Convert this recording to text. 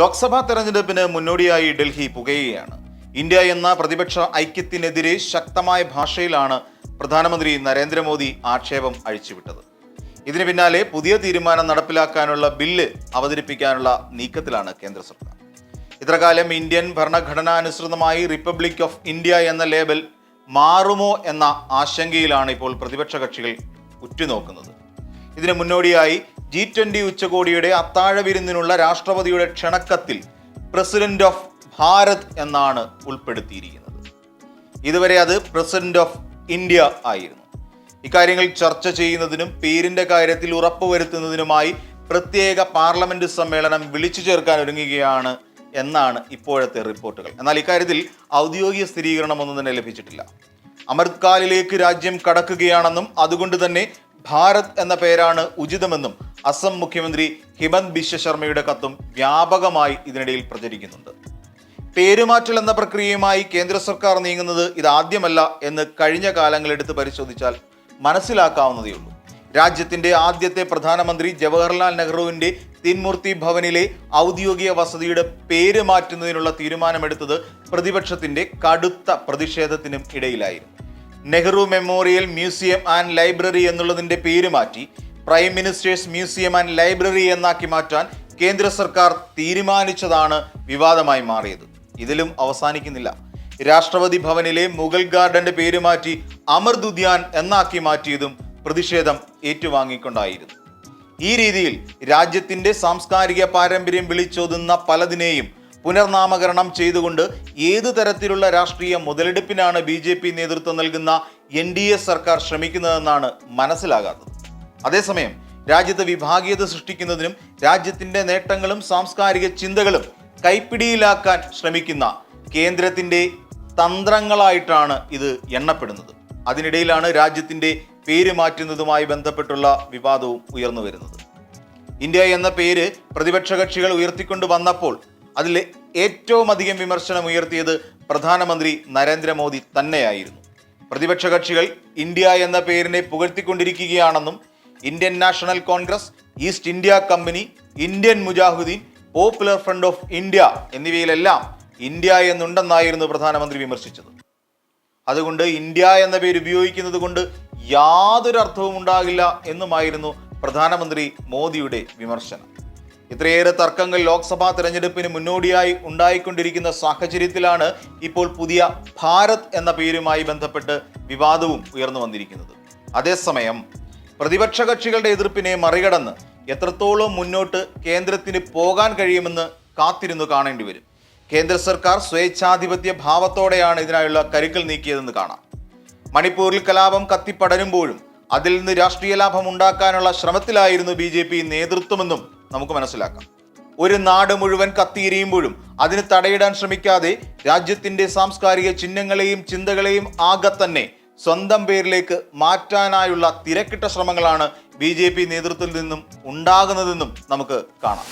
ലോക്സഭാ തെരഞ്ഞെടുപ്പിന് മുന്നോടിയായി ഡൽഹി പുകയുകയാണ്. ഇന്ത്യ എന്ന പ്രതിപക്ഷ ഐക്യത്തിനെതിരെ ശക്തമായ ഭാഷയിലാണ് പ്രധാനമന്ത്രി നരേന്ദ്രമോദി ആക്ഷേപം അഴിച്ചുവിട്ടത്. ഇതിന് പിന്നാലെ പുതിയ തീരുമാനം നടപ്പിലാക്കാനുള്ള ബില്ല് അവതരിപ്പിക്കാനുള്ള നീക്കത്തിലാണ് കേന്ദ്ര സർക്കാർ. ഇത്രകാലം ഇന്ത്യൻ ഭരണഘടനാനുസൃതമായി റിപ്പബ്ലിക് ഓഫ് ഇന്ത്യ എന്ന ലേബൽ മാറുമോ എന്ന ആശങ്കയിലാണ് ഇപ്പോൾ പ്രതിപക്ഷ കക്ഷികൾ ഉറ്റുനോക്കുന്നത്. ഇതിന് മുന്നോടിയായി ജി ട്വന്റി ഉച്ചകോടിയുടെ അത്താഴ വിരുന്നിനുള്ള രാഷ്ട്രപതിയുടെ ക്ഷണക്കത്തിൽ പ്രസിഡന്റ് ഓഫ് ഭാരത് എന്നാണ് ഉൾപ്പെടുത്തിയിരിക്കുന്നത്. ഇതുവരെ അത് പ്രസിഡന്റ് ഓഫ് ഇന്ത്യ ആയിരുന്നു. ഇക്കാര്യങ്ങൾ ചർച്ച ചെയ്യുന്നതിനും പേരിന്റെ കാര്യത്തിൽ ഉറപ്പുവരുത്തുന്നതിനുമായി പ്രത്യേക പാർലമെന്റ് സമ്മേളനം വിളിച്ചു ചേർക്കാൻ ഒരുങ്ങുകയാണ് എന്നാണ് ഇപ്പോഴത്തെ റിപ്പോർട്ടുകൾ. എന്നാൽ ഇക്കാര്യത്തിൽ ഔദ്യോഗിക സ്ഥിരീകരണമൊന്നും തന്നെ ലഭിച്ചിട്ടില്ല. അമൃത്കാലിലേക്ക് രാജ്യം കടക്കുകയാണെന്നും അതുകൊണ്ട് തന്നെ ഭാരത് എന്ന പേരാണ് ഉചിതമെന്നും അസം മുഖ്യമന്ത്രി ഹിമന്ത് ബിശ്വ ശർമ്മയുടെ കത്തും വ്യാപകമായി ഇതിനിടയിൽ പ്രചരിക്കുന്നുണ്ട്. പേരുമാറ്റൽ എന്ന പ്രക്രിയയുമായി കേന്ദ്ര സർക്കാർ നീങ്ങുന്നത് ഇതാദ്യമല്ല എന്ന് കഴിഞ്ഞ കാലങ്ങളെടുത്ത് പരിശോധിച്ചാൽ മനസ്സിലാക്കാവുന്നതേയുള്ളൂ രാജ്യത്തിന്റെ ആദ്യത്തെ പ്രധാനമന്ത്രി ജവഹർലാൽ നെഹ്റുവിന്റെ തിന്മൂർത്തി ഭവനിലെ ഔദ്യോഗിക വസതിയുടെ പേര് മാറ്റുന്നതിനുള്ള തീരുമാനമെടുത്തത് പ്രതിപക്ഷത്തിന്റെ കടുത്ത പ്രതിഷേധത്തിനും ഇടയിലായിരുന്നു. Nehru memorial museum and library എന്നുള്ളതിന്റെ പേര് മാറ്റി prime minister's museum and library എന്നാക്കി മാറ്റാൻ കേന്ദ്ര സർക്കാർ തീരുമാനിച്ചതാണ് വിവാദമായി മാറിയത്. ഇതിലും അവസാനിക്കുന്നില്ല. രാഷ്ട്രപതി ഭവനിലെ മുഗൾ ഗാർഡന്റെ പേര് മാറ്റി അമൃത് ഉദ്യാൻ എന്നാക്കി മാറ്റിയതും പ്രതിഷേധം ഏറ്റുവാങ്ങിക്കൊണ്ടായിരുന്നു. ഈ രീതിയിൽ രാജ്യത്തിന്റെ സാംസ്കാരിക പാരമ്പര്യം വിളിച്ചോതുന്ന പലതിനെയും പുനർനാമകരണം ചെയ്തുകൊണ്ട് ഏതു തരത്തിലുള്ള രാഷ്ട്രീയ മുതലെടുപ്പിനാണ് ബി നേതൃത്വം നൽകുന്ന എൻ സർക്കാർ ശ്രമിക്കുന്നതെന്നാണ് മനസ്സിലാകാത്തത്. അതേസമയം രാജ്യത്തെ വിഭാഗീയത സൃഷ്ടിക്കുന്നതിനും രാജ്യത്തിന്റെ നേട്ടങ്ങളും സാംസ്കാരിക ചിന്തകളും കൈപ്പിടിയിലാക്കാൻ ശ്രമിക്കുന്ന കേന്ദ്രത്തിന്റെ തന്ത്രങ്ങളായിട്ടാണ് ഇത് എണ്ണപ്പെടുന്നത്. അതിനിടയിലാണ് രാജ്യത്തിന്റെ പേര് മാറ്റുന്നതുമായി ബന്ധപ്പെട്ടുള്ള വിവാദവും ഉയർന്നു വരുന്നത്. ഇന്ത്യ എന്ന പേര് പ്രതിപക്ഷ കക്ഷികൾ ഉയർത്തിക്കൊണ്ട് വന്നപ്പോൾ അതിൽ ഏറ്റവും അധികം വിമർശനം ഉയർത്തിയത് പ്രധാനമന്ത്രി നരേന്ദ്രമോദി തന്നെയായിരുന്നു. പ്രതിപക്ഷ കക്ഷികൾ ഇന്ത്യ എന്ന പേരിനെ പുകഴ്ത്തിക്കൊണ്ടിരിക്കുകയാണെന്നും Indian national congress east India company Indian Mujahideen popular front of India എന്നിവയിലെല്ലാം India എന്നുണ്ടെന്നായിരുന്നു പ്രധാനമന്ത്രി വിമർശിച്ചത്. അതുകൊണ്ട് ഇന്ത്യ എന്ന പേര് ഉപയോഗിക്കുന്നത് കൊണ്ട് യാതൊരു അർത്ഥവും ഉണ്ടാകില്ല എന്നുമായിരുന്നു പ്രധാനമന്ത്രി മോദിയുടെ വിമർശനം. ഇത്രയേറെ തർക്കങ്ങൾ ലോക്സഭാ തെരഞ്ഞെടുപ്പിന് മുന്നോടിയായി ഉണ്ടായിക്കൊണ്ടിരിക്കുന്ന സാഹചര്യത്തിലാണ് ഇപ്പോൾ പുതിയ ഭാരത് എന്ന പേരുമായി ബന്ധപ്പെട്ട് വിവാദവും ഉയർന്നു വന്നിരിക്കുന്നത്. അതേസമയം പ്രതിപക്ഷ കക്ഷികളുടെ എതിർപ്പിനെ മറികടന്ന് എത്രത്തോളം മുന്നോട്ട് കേന്ദ്രത്തിന് പോകാൻ കഴിയുമെന്ന് കാത്തിരുന്നു കാണേണ്ടി വരും. കേന്ദ്ര സർക്കാർ സ്വേച്ഛാധിപത്യ ഭാവത്തോടെയാണ് ഇതിനായുള്ള കരുക്കൾ നീക്കിയതെന്ന് കാണാം. മണിപ്പൂരിൽ കലാപം കത്തിപ്പടരുമ്പോഴും അതിൽ നിന്ന് രാഷ്ട്രീയ ലാഭം ഉണ്ടാക്കാനുള്ള ശ്രമത്തിലായിരുന്നു ബി ജെ പി നേതൃത്വമെന്നും നമുക്ക് മനസ്സിലാക്കാം. ഒരു നാട് മുഴുവൻ കത്തിയിരിയുമ്പോഴും അതിന് തടയിടാൻ ശ്രമിക്കാതെ രാജ്യത്തിന്റെ സാംസ്കാരിക ചിഹ്നങ്ങളെയും ചിന്തകളെയും ആകെ തന്നെ സ്വന്തം പേരിലേക്ക് മാറ്റാനായുള്ള തിരക്കിട്ട ശ്രമങ്ങളാണ് ബി നേതൃത്വത്തിൽ നിന്നും ഉണ്ടാകുന്നതെന്നും നമുക്ക് കാണാം.